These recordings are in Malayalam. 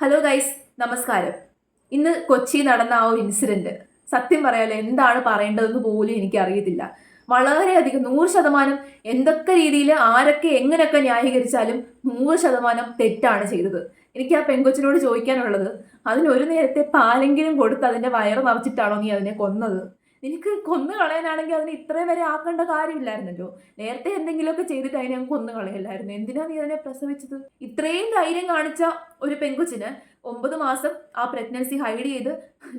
ഹലോ ഗൈസ് നമസ്കാരം. ഇന്ന് കൊച്ചി നടന്ന ആ ഒരു ഇൻസിഡന്റ് സത്യം പറയാലോ എന്താണ് പറയേണ്ടതെന്ന് പോലും എനിക്കറിയത്തില്ല. വളരെയധികം നൂറ് ശതമാനം എന്തൊക്കെ രീതിയിൽ ആരൊക്കെ എങ്ങനെയൊക്കെ ന്യായീകരിച്ചാലും നൂറ് ശതമാനം തെറ്റാണ് ചെയ്തത്. എനിക്ക് ആ പെങ്കൊച്ചിനോട് ചോദിക്കാനുള്ളത് അതിന് ഒരു നേരത്തെ പാലെങ്കിലും കൊടുത്ത് അതിന്റെ വയറ് നിറച്ചിട്ടാണോ നീ അതിനെ കൊന്നത്? നിനക്ക് കൊന്നു കളയാനാണെങ്കിൽ അതിനെ ഇത്രയും വരെ ആക്കേണ്ട കാര്യമില്ലായിരുന്നല്ലോ. നേരത്തെ എന്തെങ്കിലുമൊക്കെ ചെയ്തിട്ട് അതിനെ കൊന്നു കളയല്ലായിരുന്നു? എന്തിനാ നീ അതിനെ പ്രസവിച്ചത്? ഇത്രയും ധൈര്യം കാണിച്ച ഒരു പെങ്കുച്ചിന് ഒമ്പത് മാസം ആ പ്രഗ്നൻസി ഹൈഡ് ചെയ്ത്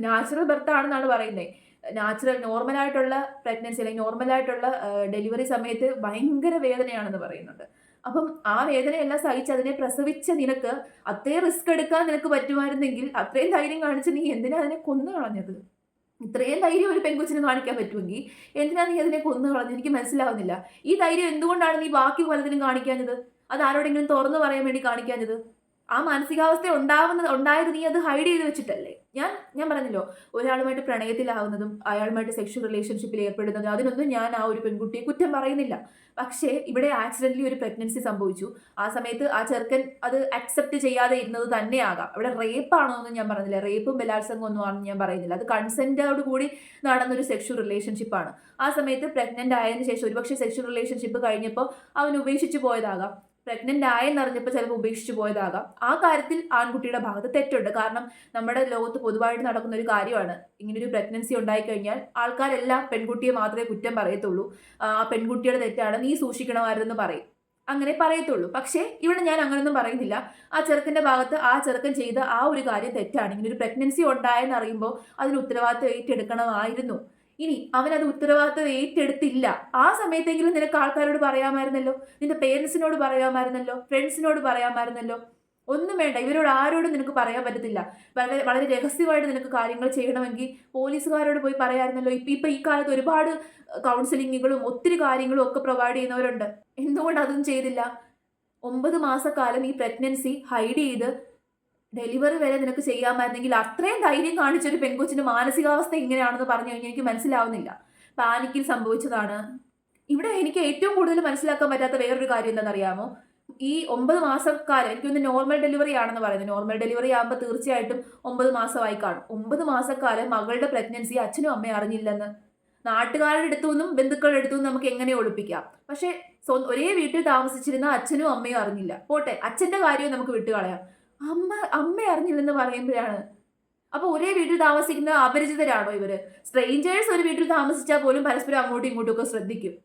നാച്ചുറൽ ബർത്ത് ആണെന്നാണ് പറയുന്നത് നാച്ചുറൽ നോർമൽ ആയിട്ടുള്ള പ്രഗ്നൻസി അല്ലെങ്കിൽ നോർമൽ ആയിട്ടുള്ള ഡെലിവറി സമയത്ത് ഭയങ്കര വേദനയാണെന്ന് പറയുന്നുണ്ട്. അപ്പം ആ വേദനയെല്ലാം സഹിച്ച് അതിനെ പ്രസവിച്ച നിനക്ക് അത്രയും റിസ്ക് എടുക്കാൻ നിനക്ക് പറ്റുമായിരുന്നെങ്കിൽ അത്രയും ധൈര്യം കാണിച്ച് നീ എന്തിനാ അതിനെ കൊന്നു കളഞ്ഞത്? ഇത്രയും ധൈര്യം ഒരു പെൺകുച്ചിനെ കാണിക്കാൻ പറ്റുമെങ്കിൽ എന്തിനാ നീ അതിനെ കൊന്നു കളഞ്ഞു എനിക്ക് മനസ്സിലാവുന്നില്ല. ഈ ധൈര്യം എന്തുകൊണ്ടാണ് നീ ബാക്കി പലതിനും കാണിക്കാഞ്ഞത്? അത് ആരോടെങ്കിലും തുറന്നു പറയാൻ വേണ്ടി കാണിക്കാഞ്ഞത്? ആ മാനസികാവസ്ഥ ഉണ്ടാവുന്നത് ഉണ്ടായത് നീ അത് ഹൈഡ് ചെയ്ത് വെച്ചിട്ടല്ലേ? ഞാൻ ഞാൻ പറഞ്ഞല്ലോ ഒരാളുമായിട്ട് പ്രണയത്തിലാവുന്നതും അയാളുമായിട്ട് സെക്ഷൽ റിലേഷൻഷിപ്പിൽ ഏർപ്പെടുന്നതും അതിനൊന്നും ഞാൻ ആ ഒരു പെൺകുട്ടിയെ കുറ്റം പറയുന്നില്ല. പക്ഷേ ഇവിടെ ആക്സിഡന്റലി ഒരു പ്രഗ്നൻസി സംഭവിച്ചു. ആ സമയത്ത് ആ ചെറുക്കൻ അത് അക്സെപ്റ്റ് ചെയ്യാതെ ഇരുന്നത് തന്നെയാകാം. ഇവിടെ റേപ്പ് ആണോ എന്ന് ഞാൻ പറഞ്ഞില്ല. റേപ്പും ബലാത്സംഗം ഒന്നും ആണെന്ന് ഞാൻ പറയുന്നില്ല. അത് കൺസെന്റോട് കൂടി നടന്നൊരു സെക്ഷൽ റിലേഷൻഷിപ്പാണ് ആ സമയത്ത് പ്രഗ്നന്റ് ആയതിനു ശേഷം ഒരുപക്ഷെ സെക്ഷൽ റിലേഷൻഷിപ്പ് കഴിഞ്ഞപ്പോൾ അവൻ ഉപേക്ഷിച്ച് പോയതാകാം. പ്രഗ്നന്റ് ആയെന്നറിഞ്ഞപ്പോൾ ചിലപ്പോൾ ഉപേക്ഷിച്ച് പോയതാകാം. ആ കാര്യത്തിൽ ആൺകുട്ടിയുടെ ഭാഗത്ത് തെറ്റുണ്ട്. കാരണം നമ്മുടെ ലോകത്ത് പൊതുവായിട്ട് നടക്കുന്ന ഒരു കാര്യമാണ്. ഇങ്ങനെ ഒരു പ്രഗ്നൻസി ഉണ്ടായിക്കഴിഞ്ഞാൽ ആൾക്കാരെല്ലാം പെൺകുട്ടിയെ മാത്രമേ കുറ്റം പറയത്തുള്ളൂ. ആ പെൺകുട്ടിയുടെ തെറ്റാണ് നീ സൂക്ഷിക്കണമായിരുന്നെന്ന് പറയും. അങ്ങനെ പറയത്തുള്ളൂ. പക്ഷേ ഇവിടെ ഞാൻ അങ്ങനെയൊന്നും പറയുന്നില്ല. ആ ചെറുക്കന്റെ ഭാഗത്ത് ആ ചെറുക്കൻ ചെയ്ത ആ ഒരു കാര്യം തെറ്റാണ്. ഇങ്ങനെ ഒരു പ്രഗ്നൻസി ഉണ്ടായെന്ന് അറിയുമ്പോൾ അതിന് ഉത്തരവാദിത്വം ഏറ്റെടുക്കണമായിരുന്നു. ഇനി അവനത് അത് ഉത്തരവാദിത്വം ഏറ്റെടുത്തില്ല. ആ സമയത്തെങ്കിലും നിനക്ക് ആൾക്കാരോട് പറയാമായിരുന്നല്ലോ? നിന്റെ പേരൻസിനോട് പറയാമായിരുന്നല്ലോ? ഫ്രണ്ട്സിനോട് പറയാമായിരുന്നല്ലോ? ഒന്നും വേണ്ട. ഇവരോട് ആരോടും നിനക്ക് പറയാൻ പറ്റത്തില്ല. വളരെ വളരെ രഹസ്യമായിട്ട് നിനക്ക് കാര്യങ്ങൾ ചെയ്യണമെങ്കിൽ പോലീസുകാരോട് പോയി പറയാമായിരുന്നല്ലോ? ഇപ്പം ഇപ്പം ഈ കാലത്ത് ഒരുപാട് കൗൺസിലിങ്ങുകളും ഒത്തിരി കാര്യങ്ങളും ഒക്കെ പ്രൊവൈഡ് ചെയ്യുന്നവരുണ്ട്. എന്തുകൊണ്ട് അതൊന്നും ചെയ്തില്ല? ഒമ്പത് മാസക്കാലം ഈ പ്രഗ്നൻസി ഹൈഡ് ചെയ്ത് ഡെലിവറി വരെ നിനക്ക് ചെയ്യാമായിരുന്നെങ്കിൽ അത്രയും ധൈര്യം കാണിച്ചൊരു പെൺകൊച്ചിന്റെ മാനസികാവസ്ഥ എങ്ങനെയാണെന്ന് പറഞ്ഞു കഴിഞ്ഞാൽ എനിക്ക് മനസ്സിലാവുന്നില്ല. പാനിക്കിൽ സംഭവിച്ചതാണ്. ഇവിടെ എനിക്ക് ഏറ്റവും കൂടുതൽ മനസ്സിലാക്കാൻ പറ്റാത്ത വേറൊരു കാര്യം എന്താണെന്നറിയാമോ? ഈ ഒമ്പത് മാസക്കാലം എനിക്കൊന്ന് നോർമൽ ഡെലിവറി ആണെന്ന് പറയുന്നത് നോർമൽ ഡെലിവറി ആകുമ്പോൾ തീർച്ചയായിട്ടും ഒമ്പത് മാസമായി കാണും. ഒമ്പത് മാസക്കാലം മകളുടെ പ്രഗ്നൻസി അച്ഛനും അമ്മയും അറിഞ്ഞില്ലെന്ന്. നാട്ടുകാരുടെ അടുത്തു നിന്നും ബന്ധുക്കളുടെ അടുത്തു നിന്നും നമുക്ക് എങ്ങനെ ഒളിപ്പിക്കാം? പക്ഷേ ഒരേ വീട്ടിൽ താമസിച്ചിരുന്ന അച്ഛനും അമ്മയും അറിഞ്ഞില്ല. പോട്ടെ അച്ഛന്റെ കാര്യവും നമുക്ക് വിട്ടുകളയാം. അമ്മ അമ്മ അറിഞ്ഞില്ലെന്ന് പറയുമ്പോഴാണ്. അപ്പോൾ ഒരേ വീട്ടിൽ താമസിക്കുന്ന അപരിചിതരാണോ ഇവർ? സ്ട്രേഞ്ചേഴ്സ് ഒരു വീട്ടിൽ താമസിച്ചാൽ പോലും പരസ്പരം അങ്ങോട്ടും ഇങ്ങോട്ടും ഒക്കെ ശ്രദ്ധിക്കും.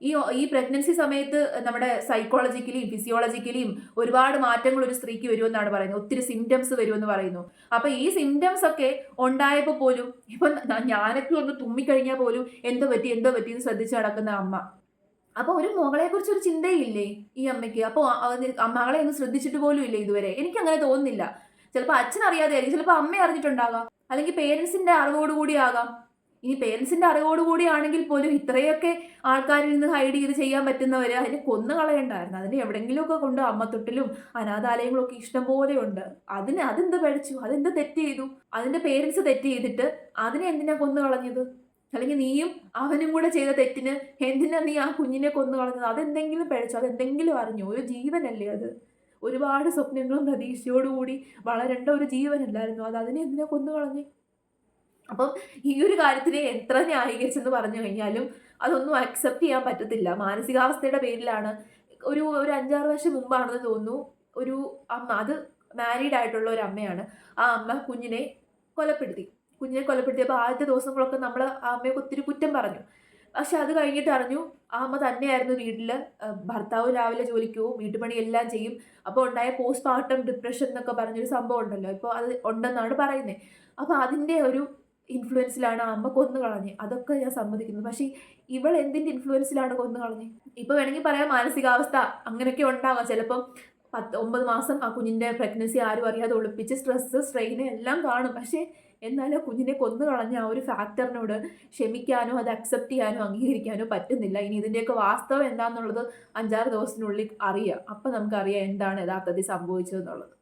ഈ ഈ പ്രഗ്നൻസി സമയത്ത് നമ്മുടെ സൈക്കോളജിക്കലിയും ഫിസിയോളജിക്കലിയും ഒരുപാട് മാറ്റങ്ങൾ ഒരു സ്ത്രീക്ക് വരുമെന്നാണ് പറയുന്നത്. ഒത്തിരി സിംറ്റംസ് വരുമെന്ന് പറയുന്നു. അപ്പൊ ഈ സിംറ്റംസ് ഒക്കെ ഉണ്ടായപ്പോൾ പോലും ഇപ്പൊ ഞാനൊക്കെ ഒന്ന് തുമ്മിക്കഴിഞ്ഞാൽ പോലും എന്തോ പറ്റി എന്തോ പറ്റി എന്ന് ശ്രദ്ധിച്ച് നടക്കുന്ന അമ്മ. അപ്പോൾ ഒരു മകളെ കുറിച്ച് ഒരു ചിന്തയില്ലേ ഈ അമ്മയ്ക്ക്? അപ്പോൾ മകളെ ഒന്ന് ശ്രദ്ധിച്ചിട്ട് പോലും ഇല്ല ഇതുവരെ? എനിക്ക് അങ്ങനെ തോന്നുന്നില്ല. ചിലപ്പോൾ അച്ഛൻ അറിയാതെ ആയിരിക്കും ചിലപ്പോൾ അമ്മ അറിഞ്ഞിട്ടുണ്ടാകാം. അല്ലെങ്കിൽ പേരൻസിന്റെ അറിവോടുകൂടി ആകാം. ഇനി പേരൻസിന്റെ അറിവോടുകൂടി ആണെങ്കിൽ പോലും ഇത്രയൊക്കെ ആൾക്കാരിൽ നിന്ന് ഹൈഡ് ചെയ്ത് ചെയ്യാൻ പറ്റുന്നവര് അതിനെ കൊന്നു കളയണ്ടായിരുന്നു. അതിനെ എവിടെങ്കിലുമൊക്കെ കൊണ്ട് അമ്മത്തൊട്ടിലും അനാഥാലയങ്ങളും ഒക്കെ ഇഷ്ടം പോലെ ഉണ്ട്. അതിന് അതെന്ത് പഴിച്ചു അതെന്ത് തെറ്റ് ചെയ്തു? അതിന്റെ പേരൻസ് തെറ്റ് ചെയ്തിട്ട് അതിനെ എന്തിനാ കൊന്നു കളഞ്ഞത്? അല്ലെങ്കിൽ നീയും അവനും കൂടെ ചെയ്ത തെറ്റിന് എന്തിനാ നീ ആ കുഞ്ഞിനെ കൊന്നു കളഞ്ഞത്? അതെന്തെങ്കിലും പഴിച്ചു അതെന്തെങ്കിലും അറിഞ്ഞു? ഒരു ജീവനല്ലേ അത്? ഒരുപാട് സ്വപ്നങ്ങളും പ്രതീക്ഷയോടുകൂടി വളരേണ്ട ഒരു ജീവനല്ലായിരുന്നു. അത് അതിനെ എന്തിനാ കൊന്നു കളഞ്ഞു? അപ്പം ഈ ഒരു കാര്യത്തിനെ എത്ര ന്യായീകരിച്ചെന്ന് പറഞ്ഞു കഴിഞ്ഞാലും അതൊന്നും അക്സെപ്റ്റ് ചെയ്യാൻ പറ്റത്തില്ല. മാനസികാവസ്ഥയുടെ പേരിലാണ്. ഒരു ഒരു അഞ്ചാറ് വർഷം മുമ്പാണെന്ന് തോന്നുന്നു ഒരു അമ്മ അത് മാരീഡ് ആയിട്ടുള്ള ഒരു അമ്മയാണ്. ആ അമ്മ കുഞ്ഞിനെ കൊലപ്പെടുത്തി. കുഞ്ഞിനെ കൊലപ്പെടുത്തിയപ്പോൾ ആദ്യത്തെ ദിവസങ്ങളൊക്കെ നമ്മൾ അമ്മയൊക്കെ ഒത്തിരി കുറ്റം പറഞ്ഞു. പക്ഷെ അത് കഴിഞ്ഞിട്ട് അറിഞ്ഞു ആ അമ്മ തന്നെയായിരുന്നു വീട്ടിൽ ഭർത്താവ് രാവിലെ ജോലിക്ക് പോകും വീട്ടുപണി എല്ലാം ചെയ്യും. അപ്പോൾ ഉണ്ടായ പോസ്റ്റ് പാർട്ടം ഡിപ്രഷൻ എന്നൊക്കെ പറഞ്ഞൊരു സംഭവം ഉണ്ടല്ലോ. ഇപ്പോൾ അത് ഉണ്ടെന്നാണ് പറയുന്നത് അപ്പോൾ അതിന്റെ ഒരു ഇൻഫ്ലുവൻസിലാണ് അമ്മ കൊന്നു കളഞ്ഞത് അതൊക്കെ ഞാൻ സമ്മതിക്കുന്നു. പക്ഷേ ഇവൾ എന്തിന്റെ ഇൻഫ്ലുവൻസിലാണ് കൊന്നു കളഞ്ഞ്? ഇപ്പോൾ വേണമെങ്കിൽ പറയാം മാനസികാവസ്ഥ അങ്ങനെയൊക്കെ ഉണ്ടാകാം ചിലപ്പം പത്ത് ഒമ്പത് മാസം ആ കുഞ്ഞിന്റെ പ്രഗ്നൻസി ആരും അറിയാതെ ഒളിപ്പിച്ച് സ്ട്രെസ്സ് സ്ട്രെയിൻ എല്ലാം കാണും. പക്ഷേ എന്നാൽ കുഞ്ഞിനെ കൊന്നു കളഞ്ഞ ആ ഒരു ഫാക്ടറിനോട് ക്ഷമിക്കാനോ അത് അക്സെപ്റ്റ് ചെയ്യാനോ അംഗീകരിക്കാനോ പറ്റുന്നില്ല. ഇനി ഇതിന്റെയൊക്കെ വാസ്തവം എന്താണെന്നുള്ളത് അഞ്ചാറ് ദിവസത്തിനുള്ളിൽ അറിയാം. അപ്പം നമുക്കറിയാം എന്താണ് യഥാർത്ഥത്തിൽ സംഭവിച്ചതെന്നുള്ളത്.